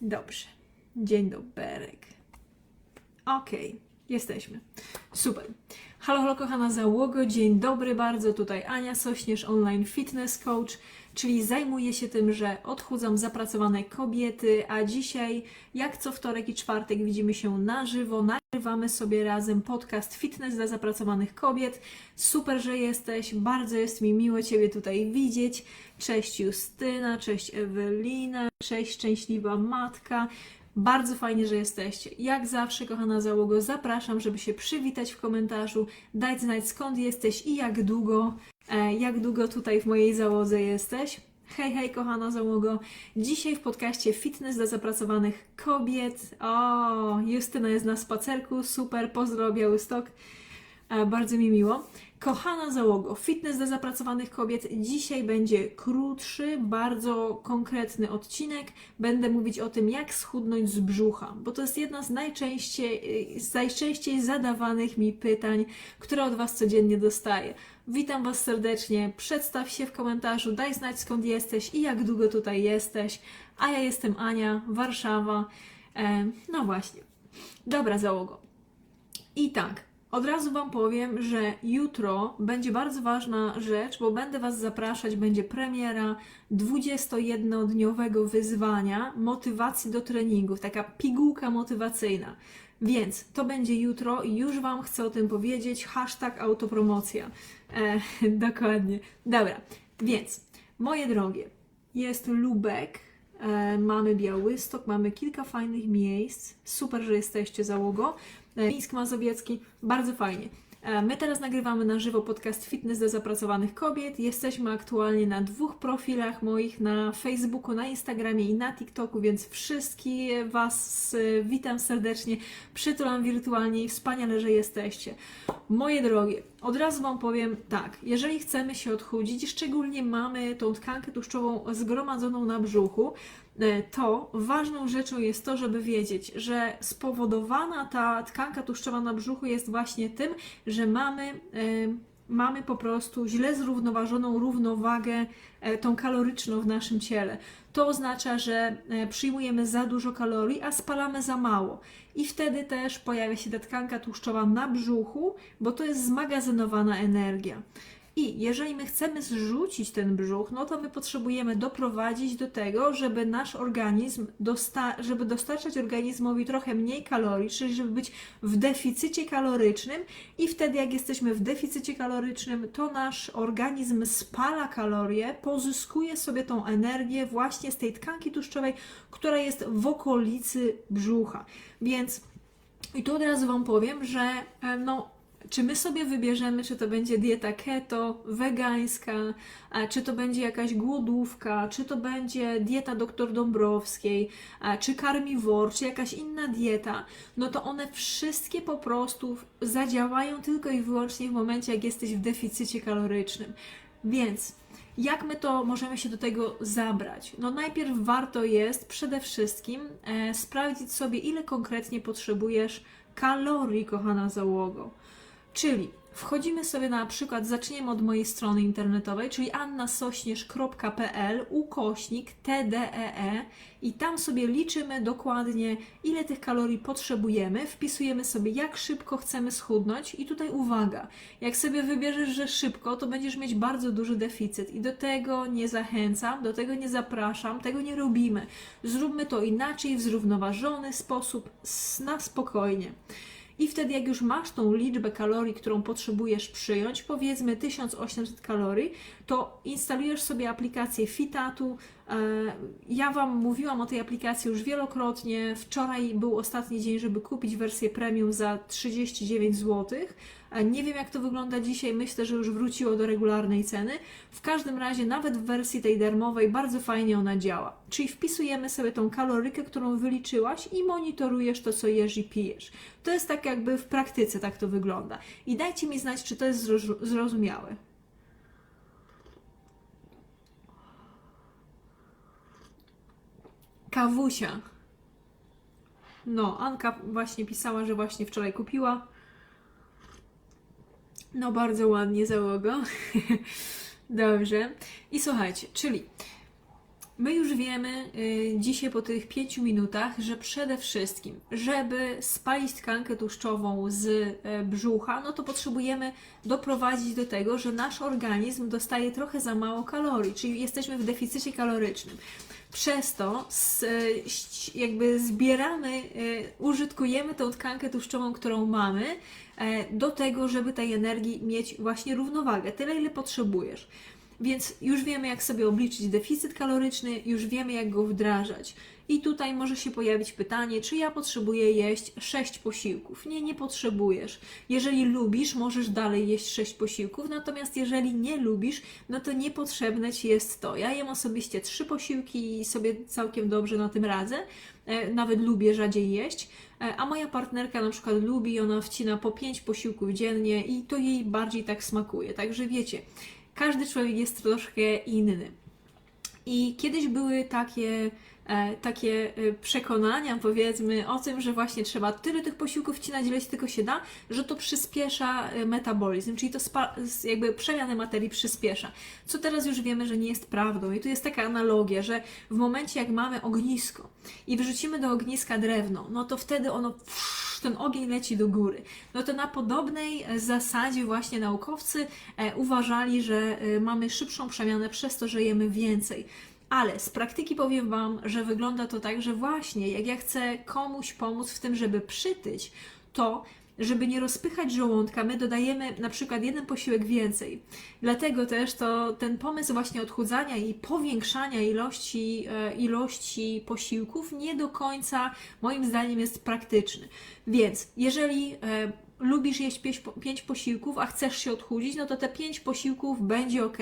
Dobrze. Dzień doberek. Okej, jesteśmy. Super. Halo, halo, kochana załogo, dzień dobry bardzo. Tutaj Ania Sośnierz, online fitness coach, czyli zajmuję się tym, że odchudzam zapracowane kobiety, a dzisiaj, jak co wtorek i czwartek, widzimy się na żywo. Nagrywamy sobie razem podcast Fitness dla zapracowanych kobiet. Super, że jesteś. Bardzo jest mi miło Ciebie tutaj widzieć. Cześć Justyna, cześć Ewelina, cześć szczęśliwa matka. Bardzo fajnie, że jesteście. Jak zawsze, kochana załogo, zapraszam, żeby się przywitać w komentarzu, dać znać skąd jesteś i jak długo, e, jak długo tutaj w mojej załodze jesteś. Hej, hej, kochana załogo. Dzisiaj w podcaście Fitness dla zapracowanych kobiet. O, Justyna jest na spacerku, super, pozdro Białystok. E, Bardzo mi miło. Kochana załogo, fitness dla zapracowanych kobiet. Dzisiaj będzie krótszy, bardzo konkretny odcinek. Będę mówić o tym, jak schudnąć z brzucha, bo to jest jedna z najczęściej, z najczęściej zadawanych mi pytań, które od Was codziennie dostaję. Witam Was serdecznie, przedstaw się w komentarzu, daj znać skąd jesteś i jak długo tutaj jesteś. A ja jestem Ania, Warszawa. E, no właśnie. Dobra, załogo. I tak, od razu Wam powiem, że jutro będzie bardzo ważna rzecz, bo będę Was zapraszać, będzie premiera 21-dniowego wyzwania motywacji do treningów, taka pigułka motywacyjna. Więc to będzie jutro i już Wam chcę o tym powiedzieć. Hashtag autopromocja. E, dokładnie. Dobra, więc moje drogie, jest Lubek, e, mamy Białystok, mamy kilka fajnych miejsc. Super, że jesteście załogo. E, Mińsk Mazowiecki, bardzo fajnie. E, My teraz nagrywamy na żywo podcast Fitness dla zapracowanych kobiet. Jesteśmy aktualnie na dwóch profilach moich, na Facebooku, na Instagramie i na TikToku, więc wszystkich Was witam serdecznie, przytulam wirtualnie i wspaniale, że jesteście. Moje drogie, od razu Wam powiem tak, jeżeli chcemy się odchudzić, szczególnie mamy tą tkankę tłuszczową zgromadzoną na brzuchu, to ważną rzeczą jest to, żeby wiedzieć, że spowodowana ta tkanka tłuszczowa na brzuchu jest właśnie tym, że mamy, e, mamy po prostu źle zrównoważoną równowagę e, tą kaloryczną w naszym ciele. To oznacza, że e, przyjmujemy za dużo kalorii, a spalamy za mało. I wtedy też pojawia się ta tkanka tłuszczowa na brzuchu, bo to jest zmagazynowana energia. I jeżeli my chcemy zrzucić ten brzuch, no to my potrzebujemy doprowadzić do tego, żeby nasz organizm, dosta- żeby dostarczać organizmowi trochę mniej kalorii, czyli żeby być w deficycie kalorycznym i wtedy jak jesteśmy w deficycie kalorycznym, to nasz organizm spala kalorie, pozyskuje sobie tą energię właśnie z tej tkanki tłuszczowej, która jest w okolicy brzucha. Więc i tu od razu Wam powiem, że e, no czy my sobie wybierzemy, czy to będzie dieta keto, wegańska, czy to będzie jakaś głodówka, czy to będzie dieta dr Dąbrowskiej, czy karmiwor, czy jakaś inna dieta, no to one wszystkie po prostu zadziałają tylko i wyłącznie w momencie, jak jesteś w deficycie kalorycznym. Więc jak my to możemy się do tego zabrać? No najpierw warto jest przede wszystkim e, sprawdzić sobie, ile konkretnie potrzebujesz kalorii, kochana załogo. Czyli wchodzimy sobie na przykład, zaczniemy od mojej strony internetowej, czyli annasośnierz.pl ukośnik TDEE i tam sobie liczymy dokładnie, ile tych kalorii potrzebujemy, wpisujemy sobie, jak szybko chcemy schudnąć i tutaj uwaga, jak sobie wybierzesz, że szybko, to będziesz mieć bardzo duży deficyt i do tego nie zachęcam, do tego nie zapraszam, tego nie robimy. Zróbmy to inaczej, w zrównoważony sposób, na spokojnie. I wtedy, jak już masz tą liczbę kalorii, którą potrzebujesz przyjąć, powiedzmy 1800 kalorii, to instalujesz sobie aplikację Fitatu. E, Ja Wam mówiłam o tej aplikacji już wielokrotnie. Wczoraj był ostatni dzień, żeby kupić wersję premium za 39 zł. Nie wiem, jak to wygląda dzisiaj. Myślę, że już wróciło do regularnej ceny. W każdym razie, nawet w wersji tej darmowej, bardzo fajnie ona działa. Czyli wpisujemy sobie tą kalorykę, którą wyliczyłaś i monitorujesz to, co jesz i pijesz. To jest tak jakby w praktyce tak to wygląda. I dajcie mi znać, czy to jest zrozu- zrozumiałe. Kawusia. No, Anka właśnie pisała, że właśnie wczoraj kupiła. No, bardzo ładnie załogo. Dobrze. I słuchajcie, czyli My już wiemy y, dzisiaj po tych pięciu minutach, że przede wszystkim, żeby spalić tkankę tłuszczową z y, brzucha, no to potrzebujemy doprowadzić do tego, że nasz organizm dostaje trochę za mało kalorii, czyli jesteśmy w deficycie kalorycznym. Przez to ś- jakby zbieramy, y, użytkujemy tą tkankę tłuszczową, którą mamy, e, do tego, żeby tej energii mieć właśnie równowagę, tyle ile potrzebujesz. Więc już wiemy, jak sobie obliczyć deficyt kaloryczny, już wiemy, jak go wdrażać. I tutaj może się pojawić pytanie, czy ja potrzebuję jeść 6 posiłków? Nie, nie potrzebujesz. Jeżeli lubisz, możesz dalej jeść 6 posiłków, natomiast jeżeli nie lubisz, no to niepotrzebne ci jest to. Ja jem osobiście 3 posiłki i sobie całkiem dobrze na tym radzę. E, Nawet lubię rzadziej jeść, E, a moja partnerka na przykład lubi, ona wcina po 5 posiłków dziennie i to jej bardziej tak smakuje. Także wiecie, każdy człowiek jest troszkę inny. I kiedyś były takie, takie e, przekonania, powiedzmy, o tym, że właśnie trzeba tyle tych posiłków wcinać, ile tylko się da, że to przyspiesza e, metabolizm, czyli to jakby przemianę materii przyspiesza. Co teraz już wiemy, że nie jest prawdą. I tu jest taka analogia, że w momencie, jak mamy ognisko i wrzucimy do ogniska drewno, no to wtedy ono ten ogień leci do góry. No to na podobnej e, zasadzie właśnie naukowcy e, uważali, że e, mamy szybszą przemianę przez to, że jemy więcej. Ale z praktyki powiem Wam, że wygląda to tak, że właśnie jak ja chcę komuś pomóc w tym, żeby przytyć, to żeby nie rozpychać żołądka, my dodajemy na przykład jeden posiłek więcej. Dlatego też to ten pomysł właśnie odchudzania i powiększania ilości, e, ilości posiłków nie do końca moim zdaniem jest praktyczny. Więc jeżeli e, lubisz jeść pięć, posiłków, a chcesz się odchudzić, no to te pięć posiłków będzie ok.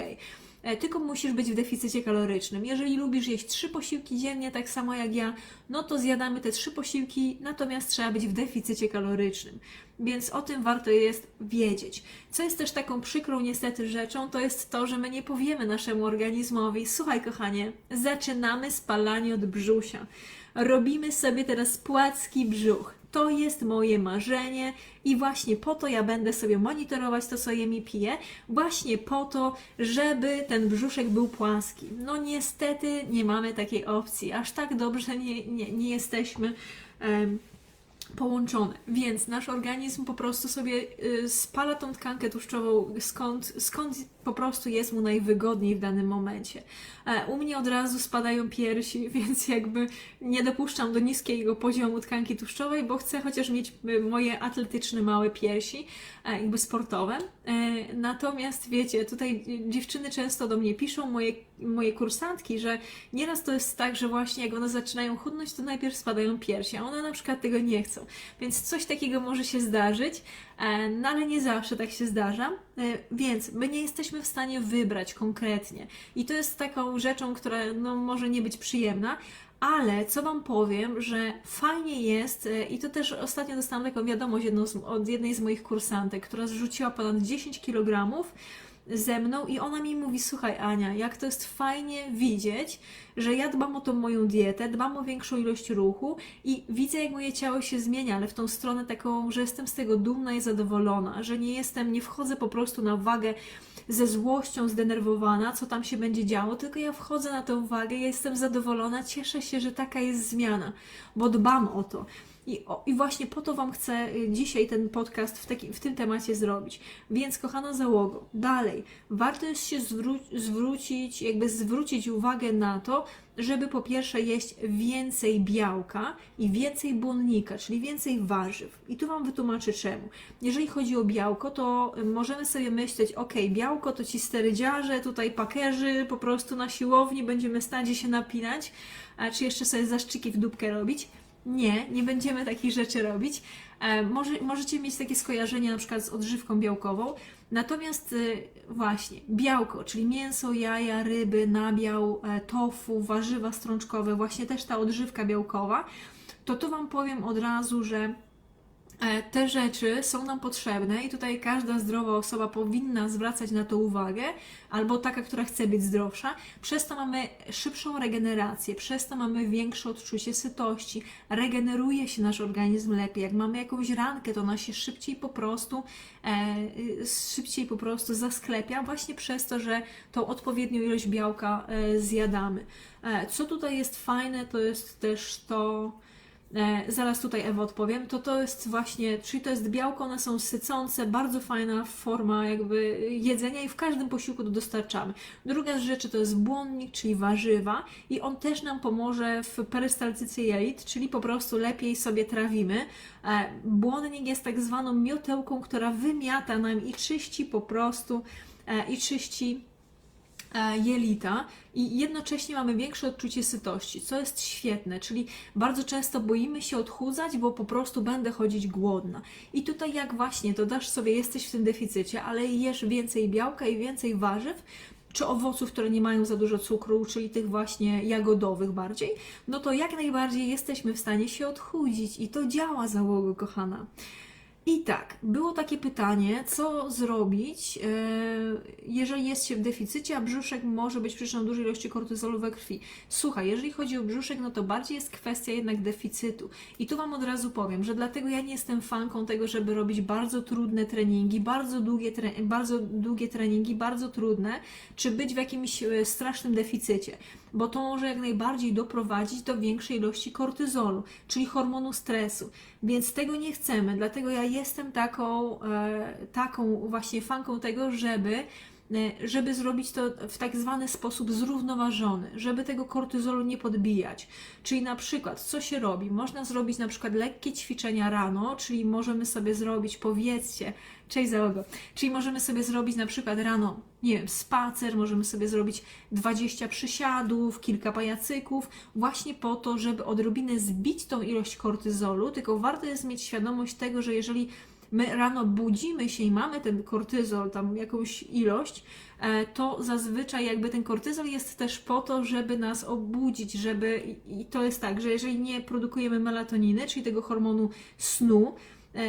E, Tylko musisz być w deficycie kalorycznym. Jeżeli lubisz jeść trzy posiłki dziennie, tak samo jak ja, no to zjadamy te trzy posiłki, natomiast trzeba być w deficycie kalorycznym. Więc o tym warto jest wiedzieć. Co jest też taką przykrą niestety rzeczą, to jest to, że my nie powiemy naszemu organizmowi, słuchaj kochanie, zaczynamy spalanie od brzusia. Robimy sobie teraz płacki brzuch. To jest moje marzenie i właśnie po to ja będę sobie monitorować to, co jem i piję, właśnie po to, żeby ten brzuszek był płaski. No niestety nie mamy takiej opcji, aż tak dobrze nie, nie, nie jesteśmy em, połączone, więc nasz organizm po prostu sobie y, spala tą tkankę tłuszczową, skąd, skąd po prostu jest mu najwygodniej w danym momencie. E, U mnie od razu spadają piersi, więc jakby nie dopuszczam do niskiego poziomu tkanki tłuszczowej, bo chcę chociaż mieć y, moje atletyczne małe piersi, e, jakby sportowe. E, Natomiast wiecie, tutaj dziewczyny często do mnie piszą, moje, moje kursantki, że nieraz to jest tak, że właśnie jak one zaczynają chudnąć, to najpierw spadają piersi, a one na przykład tego nie Więc coś takiego może się zdarzyć, e, no ale nie zawsze tak się zdarza. E, Więc my nie jesteśmy w stanie wybrać konkretnie. I to jest taką rzeczą, która no, może nie być przyjemna, ale co Wam powiem, że fajnie jest, e, i to też ostatnio dostałam taką wiadomość z, od jednej z moich kursantek, która zrzuciła ponad 10 kg ze mną i ona mi mówi, słuchaj Ania, jak to jest fajnie widzieć, że ja dbam o tą moją dietę, dbam o większą ilość ruchu i widzę, jak moje ciało się zmienia, ale w tą stronę taką, że jestem z tego dumna i zadowolona, że nie jestem, nie wchodzę po prostu na wagę ze złością zdenerwowana, co tam się będzie działo, tylko ja wchodzę na tę wagę, ja jestem zadowolona, cieszę się, że taka jest zmiana, bo dbam o to. I, o, I właśnie po to Wam chcę y, dzisiaj ten podcast w, taki, w tym temacie zrobić. Więc, kochana załogo, dalej, warto jest się zwró- zwrócić, jakby zwrócić uwagę na to, żeby po pierwsze jeść więcej białka i więcej błonnika, czyli więcej warzyw. I tu Wam wytłumaczę czemu. Jeżeli chodzi o białko, to y, możemy sobie myśleć, ok, białko to ci sterydziarze, tutaj pakerzy, po prostu na siłowni będziemy stać i się napinać, czy jeszcze sobie zaszczyki w dupkę robić. Nie, nie będziemy takich rzeczy robić. E, może, możecie mieć takie skojarzenie na przykład z odżywką białkową. Natomiast y, właśnie białko, czyli mięso, jaja, ryby, nabiał, e, tofu, warzywa strączkowe, właśnie też ta odżywka białkowa, to tu Wam powiem od razu, że Te rzeczy są nam potrzebne i tutaj każda zdrowa osoba powinna zwracać na to uwagę, albo taka, która chce być zdrowsza. Przez to mamy szybszą regenerację, przez to mamy większe odczucie sytości, regeneruje się nasz organizm lepiej. Jak mamy jakąś rankę, to ona się szybciej po prostu, e, szybciej po prostu zasklepia, właśnie przez to, że tą odpowiednią ilość białka e, zjadamy. E, co tutaj jest fajne, to jest też to. E, zaraz tutaj Ewa odpowiem, to to jest właśnie, czyli to jest białko, one są sycące, bardzo fajna forma jakby jedzenia i w każdym posiłku to dostarczamy. Druga z rzeczy to jest błonnik, czyli warzywa i on też nam pomoże w perystaltyce jelit, czyli po prostu lepiej sobie trawimy. E, Błonnik jest tak zwaną miotełką, która wymiata nam i czyści po prostu e, i czyści jelita i jednocześnie mamy większe odczucie sytości, co jest świetne, czyli bardzo często boimy się odchudzać, bo po prostu będę chodzić głodna. I tutaj jak właśnie dodasz sobie, jesteś w tym deficycie, ale jesz więcej białka i więcej warzyw, czy owoców, które nie mają za dużo cukru, czyli tych właśnie jagodowych bardziej, no to jak najbardziej jesteśmy w stanie się odchudzić i to działa załogo, kochana. I tak, było takie pytanie, co zrobić, e, jeżeli jest się w deficycie, a brzuszek może być przyczyną dużej ilości kortyzolu we krwi. Słuchaj, jeżeli chodzi o brzuszek, no to bardziej jest kwestia jednak deficytu. I tu Wam od razu powiem, że dlatego ja nie jestem fanką tego, żeby robić bardzo trudne treningi, bardzo długie, tre bardzo długie treningi, bardzo trudne, czy być w jakimś e, strasznym deficycie, bo to może jak najbardziej doprowadzić do większej ilości kortyzolu, czyli hormonu stresu. Więc tego nie chcemy, dlatego ja jestem taką, e, taką właśnie fanką tego, żeby żeby zrobić to w tak zwany sposób zrównoważony, żeby tego kortyzolu nie podbijać. Czyli na przykład, co się robi? Można zrobić na przykład lekkie ćwiczenia rano, czyli możemy sobie zrobić, powiedzcie, cześć załogo, czyli możemy sobie zrobić na przykład rano, nie wiem, spacer, możemy sobie zrobić 20 przysiadów, kilka pajacyków, właśnie po to, żeby odrobinę zbić tą ilość kortyzolu, tylko warto jest mieć świadomość tego, że jeżeli my rano budzimy się i mamy ten kortyzol, tam jakąś ilość, e, to zazwyczaj jakby ten kortyzol jest też po to, żeby nas obudzić, żeby i to jest tak, że jeżeli nie produkujemy melatoniny, czyli tego hormonu snu, e,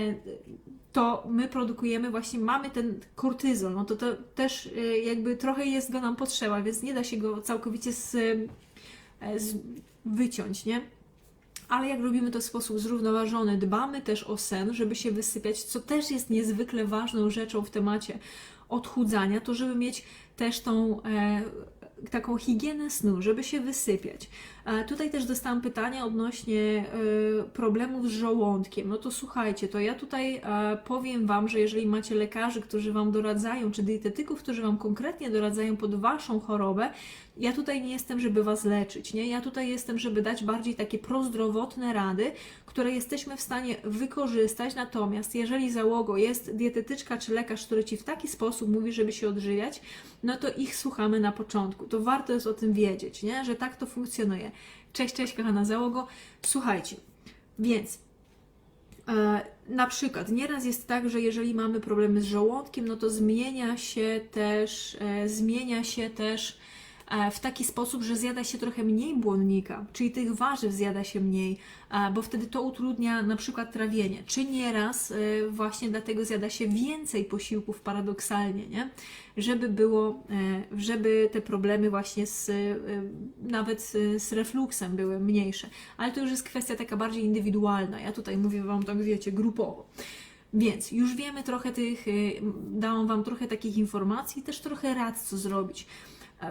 to my produkujemy właśnie, mamy ten kortyzol, no to, to też e, jakby trochę jest go nam potrzeba, więc nie da się go całkowicie z, z wyciąć, nie? Ale jak robimy to w sposób zrównoważony, dbamy też o sen, żeby się wysypiać, co też jest niezwykle ważną rzeczą w temacie odchudzania, to żeby mieć też tą e, taką higienę snu, żeby się wysypiać. Tutaj też dostałam pytania odnośnie e, problemów z żołądkiem. No to słuchajcie, to ja tutaj e, powiem Wam, że jeżeli macie lekarzy, którzy Wam doradzają, czy dietetyków, którzy Wam konkretnie doradzają pod Waszą chorobę, ja tutaj nie jestem, żeby Was leczyć, nie? Ja tutaj jestem, żeby dać bardziej takie prozdrowotne rady, które jesteśmy w stanie wykorzystać. Natomiast jeżeli załogo jest dietetyczka czy lekarz, który Ci w taki sposób mówi, żeby się odżywiać, no to ich słuchamy na początku. To warto jest o tym wiedzieć, nie? Że tak to funkcjonuje. Cześć, cześć, kochana załogo. Słuchajcie, więc e, na przykład nieraz jest tak, że jeżeli mamy problemy z żołądkiem, no to zmienia się też, e, zmienia się też w taki sposób, że zjada się trochę mniej błonnika, czyli tych warzyw zjada się mniej, e, bo wtedy to utrudnia na przykład trawienie. Czy nieraz e, właśnie dlatego zjada się więcej posiłków paradoksalnie, nie? Żeby było, e, żeby te problemy właśnie z, e, nawet e, z refluksem były mniejsze. Ale to już jest kwestia taka bardziej indywidualna. Ja tutaj mówię Wam tak, wiecie, grupowo. Więc już wiemy trochę tych, dałam Wam trochę takich informacji, też trochę rad, co zrobić.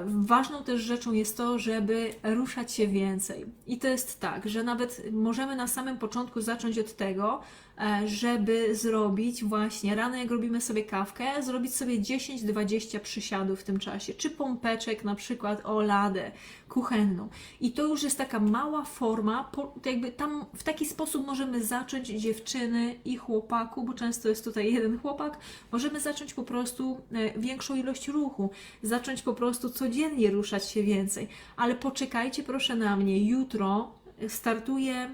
Ważną też rzeczą jest to, żeby ruszać się więcej. I to jest tak, że nawet możemy na samym początku zacząć od tego, e, żeby zrobić właśnie rano, jak robimy sobie kawkę, zrobić sobie 10-20 przysiadów w tym czasie, czy pompeczek na przykład o ladę kuchenną. I to już jest taka mała forma, jakby tam w taki sposób możemy zacząć dziewczyny i chłopaku, bo często jest tutaj jeden chłopak, możemy zacząć po prostu e, większą ilość ruchu, zacząć po prostu codziennie ruszać się więcej. Ale poczekajcie proszę na mnie, jutro startuje, e,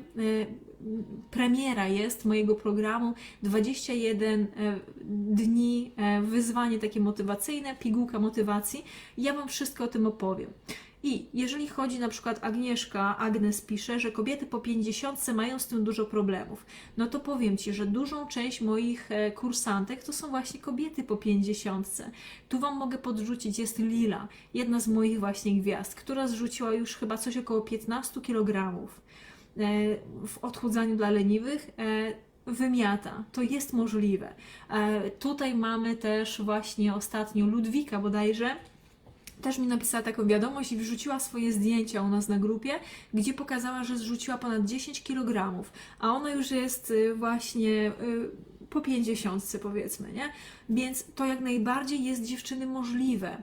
premiera jest mojego programu 21 e, dni, e, wyzwanie takie motywacyjne, pigułka motywacji. Ja Wam wszystko o tym opowiem. I jeżeli chodzi na przykład Agnieszka, Agnes pisze, że kobiety po 50 mają z tym dużo problemów, no to powiem Ci, że dużą część moich e, kursantek to są właśnie kobiety po 50. Tu Wam mogę podrzucić, jest Lila, jedna z moich właśnie gwiazd, która zrzuciła już chyba coś około 15 kg w odchudzaniu dla leniwych. E, wymiata. To jest możliwe. E, tutaj mamy też właśnie ostatnio Ludwika bodajże, też mi napisała taką wiadomość i wrzuciła swoje zdjęcia u nas na grupie, gdzie pokazała, że zrzuciła ponad 10 kg, a ona już jest y, właśnie y, po 50 powiedzmy, nie? Więc to jak najbardziej jest dziewczyny możliwe.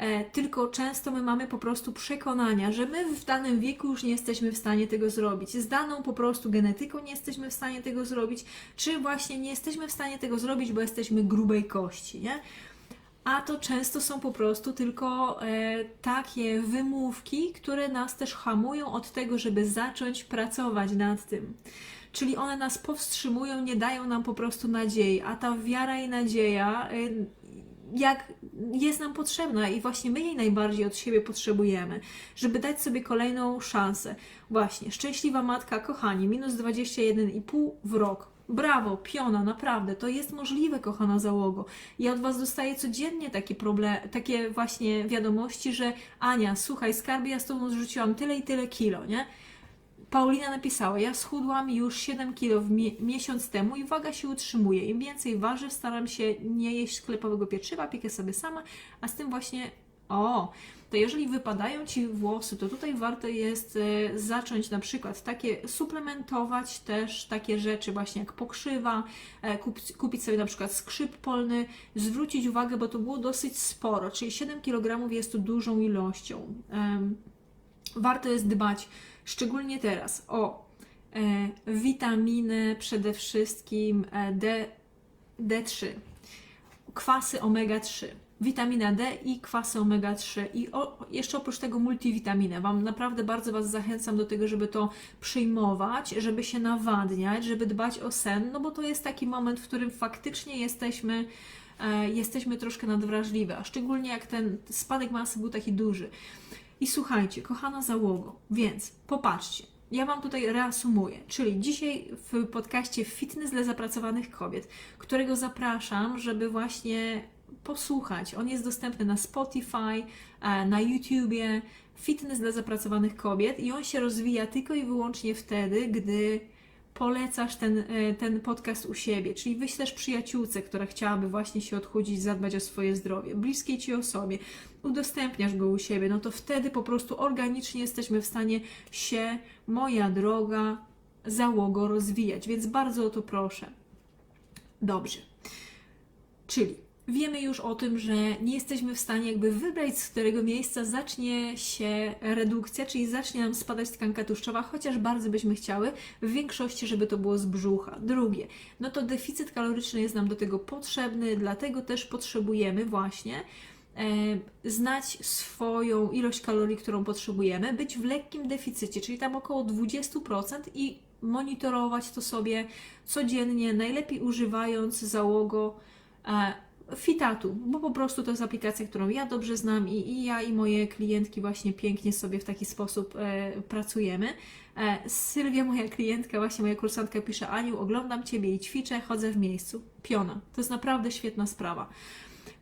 E, tylko często my mamy po prostu przekonania, że my w danym wieku już nie jesteśmy w stanie tego zrobić. Z daną po prostu genetyką nie jesteśmy w stanie tego zrobić, czy właśnie nie jesteśmy w stanie tego zrobić, bo jesteśmy grubej kości, nie? A to często są po prostu tylko e, takie wymówki, które nas też hamują od tego, żeby zacząć pracować nad tym. Czyli one nas powstrzymują, nie dają nam po prostu nadziei, a ta wiara i nadzieja e, jak jest nam potrzebna i właśnie my jej najbardziej od siebie potrzebujemy, żeby dać sobie kolejną szansę. Właśnie, szczęśliwa matka, kochani, minus 21,5 w rok. Brawo, piona, naprawdę, to jest możliwe, kochana załogo. Ja od Was dostaję codziennie takie, problem, takie właśnie wiadomości, że Ania, słuchaj, skarbie, ja z Tobą zrzuciłam tyle i tyle kilo, nie? Paulina napisała, ja schudłam już 7 kg miesiąc temu i waga się utrzymuje. Im więcej waży, staram się nie jeść sklepowego pieczywa, piekę sobie sama, a z tym właśnie, o, to jeżeli wypadają Ci włosy, to tutaj warto jest e, zacząć na przykład takie suplementować też takie rzeczy właśnie jak pokrzywa, e, kupić, sobie na przykład skrzyp polny, zwrócić uwagę, bo to było dosyć sporo, czyli 7 kg jest to dużą ilością. Warto jest dbać szczególnie teraz. O e, witaminy, przede wszystkim e, D, D3, kwasy omega-3 witamina D i kwasy omega-3 i o, jeszcze oprócz tego multivitaminę. Wam naprawdę bardzo Was zachęcam do tego, żeby to przyjmować, żeby się nawadniać, żeby dbać o sen, no bo to jest taki moment, w którym faktycznie jesteśmy e, jesteśmy troszkę nadwrażliwe, a szczególnie jak ten spadek masy był taki duży. I słuchajcie, kochana załogo, więc popatrzcie, ja Wam tutaj reasumuję, czyli dzisiaj w podcaście Fitness dla zapracowanych kobiet, którego zapraszam, żeby właśnie posłuchać. On jest dostępny na Spotify, e, na YouTubie, Fitness dla zapracowanych kobiet i on się rozwija tylko i wyłącznie wtedy, gdy polecasz ten, e, ten podcast u siebie, czyli wyślesz przyjaciółce, która chciałaby właśnie się odchudzić, zadbać o swoje zdrowie, bliskiej Ci osobie, udostępniasz go u siebie, no to wtedy po prostu organicznie jesteśmy w stanie się, moja droga, załogo rozwijać, więc bardzo o to proszę. Dobrze. Czyli wiemy już o tym, że nie jesteśmy w stanie jakby wybrać, z którego miejsca zacznie się redukcja, czyli zacznie nam spadać tkanka tłuszczowa, chociaż bardzo byśmy chciały, w większości, żeby to było z brzucha. Drugie, no to deficyt kaloryczny jest nam do tego potrzebny, dlatego też potrzebujemy właśnie e, znać swoją ilość kalorii, którą potrzebujemy, być w lekkim deficycie, czyli tam około 20% i monitorować to sobie codziennie, najlepiej używając załogo e, Fitatu, bo po prostu to jest aplikacja, którą ja dobrze znam i, i ja i moje klientki właśnie pięknie sobie w taki sposób e, pracujemy. E, Sylwia, moja klientka, właśnie moja kursantka pisze, Aniu, oglądam Ciebie i ćwiczę, chodzę w miejscu. Piona. To jest naprawdę świetna sprawa.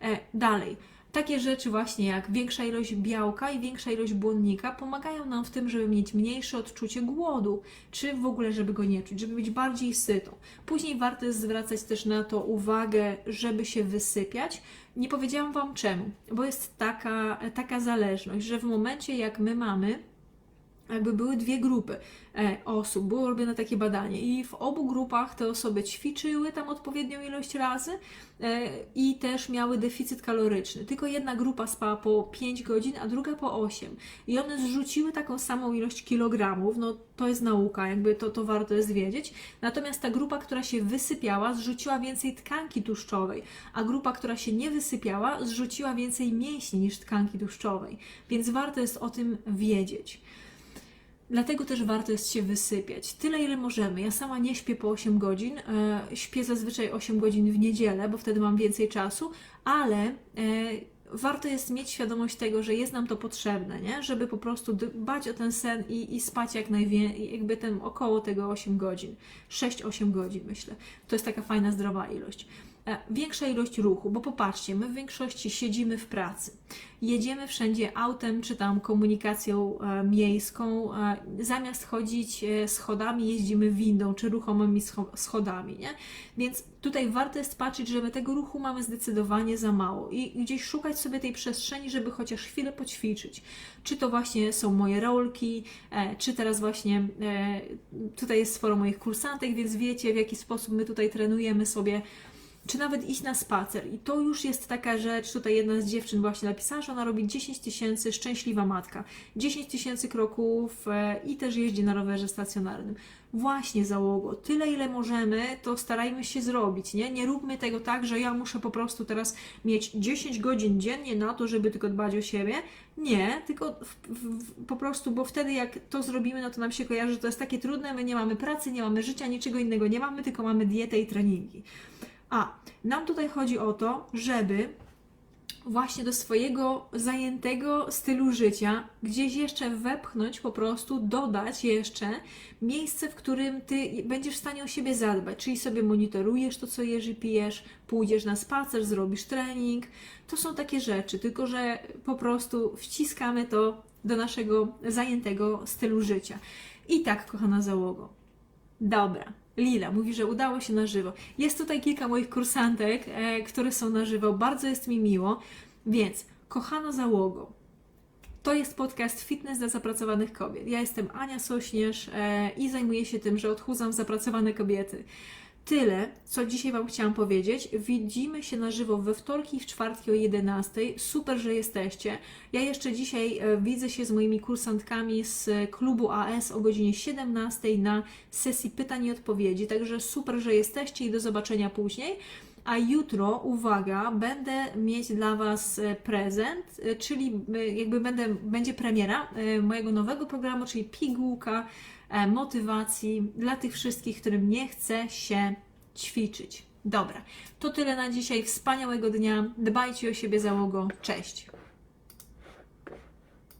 E, dalej. Takie rzeczy właśnie jak większa ilość białka i większa ilość błonnika pomagają nam w tym, żeby mieć mniejsze odczucie głodu, czy w ogóle, żeby go nie czuć, żeby być bardziej sytą. Później warto jest zwracać też na to uwagę, żeby się wysypiać. Nie powiedziałam Wam czemu, bo jest taka, taka zależność, że w momencie jak my mamy jakby były dwie grupy e, osób, było robione takie badanie i w obu grupach te osoby ćwiczyły tam odpowiednią ilość razy e, i też miały deficyt kaloryczny. Tylko jedna grupa spała po 5 godzin, a druga po 8. I one zrzuciły taką samą ilość kilogramów, no to jest nauka, jakby to, to warto jest wiedzieć. Natomiast ta grupa, która się wysypiała, zrzuciła więcej tkanki tłuszczowej, a grupa, która się nie wysypiała, zrzuciła więcej mięśni niż tkanki tłuszczowej. Więc warto jest o tym wiedzieć. Dlatego też warto jest się wysypiać. Tyle, ile możemy. Ja sama nie śpię po 8 godzin. E, śpię zazwyczaj 8 godzin w niedzielę, bo wtedy mam więcej czasu, ale e, warto jest mieć świadomość tego, że jest nam to potrzebne, nie? żeby po prostu dbać o ten sen i, i spać jak najwięcej, jakby ten około tego 8 godzin, 6-8 godzin myślę. To jest taka fajna, zdrowa ilość. E, Większa ilość ruchu, bo popatrzcie, my w większości siedzimy w pracy, jedziemy wszędzie autem czy tam komunikacją e, miejską, e, zamiast chodzić schodami, jeździmy windą czy ruchomymi scho- schodami, nie? Więc tutaj warto jest patrzeć, że my tego ruchu mamy zdecydowanie za mało i gdzieś szukać sobie tej przestrzeni, żeby chociaż chwilę poćwiczyć. Czy to właśnie są moje rolki, czy teraz właśnie tutaj jest sporo moich kursantek, więc wiecie w jaki sposób my tutaj trenujemy sobie czy nawet iść na spacer. I to już jest taka rzecz, tutaj jedna z dziewczyn właśnie napisała, że ona robi 10 tysięcy, szczęśliwa matka, 10 tysięcy kroków e, i też jeździ na rowerze stacjonarnym. Właśnie załogo, tyle ile możemy, to starajmy się zrobić, nie? Nie róbmy tego tak, że ja muszę po prostu teraz mieć 10 godzin dziennie na to, żeby tylko dbać o siebie. Nie, tylko w, w, po prostu, bo wtedy jak to zrobimy, no to nam się kojarzy, że to jest takie trudne, my nie mamy pracy, nie mamy życia, niczego innego nie mamy, tylko mamy dietę i treningi. A nam tutaj chodzi o to, żeby właśnie do swojego zajętego stylu życia gdzieś jeszcze wepchnąć, po prostu dodać jeszcze miejsce, w którym ty będziesz w stanie o siebie zadbać, czyli sobie monitorujesz to, co jesz i pijesz, pójdziesz na spacer, zrobisz trening. To są takie rzeczy, tylko że po prostu wciskamy to do naszego zajętego stylu życia. I tak, kochana załogo. Dobra. Lila mówi, że udało się na żywo. Jest tutaj kilka moich kursantek, e, które są na żywo. Bardzo jest mi miło. Więc, kochana załogo, to jest podcast Fitness dla zapracowanych kobiet. Ja jestem Ania Sośnierz e, i zajmuję się tym, że odchudzam zapracowane kobiety. Tyle, co dzisiaj Wam chciałam powiedzieć. Widzimy się na żywo we wtorki i w czwartki o 11. Super, że jesteście. Ja jeszcze dzisiaj e, widzę się z moimi kursantkami z klubu AS o godzinie 17 na sesji pytań i odpowiedzi. Także super, że jesteście i do zobaczenia później. A jutro, uwaga, będę mieć dla Was e, prezent, e, czyli jakby będę, będzie premiera mojego nowego programu, czyli pigułka motywacji dla tych wszystkich, którym nie chce się ćwiczyć. Dobra, to tyle na dzisiaj. Wspaniałego dnia. Dbajcie o siebie, załogo. Cześć.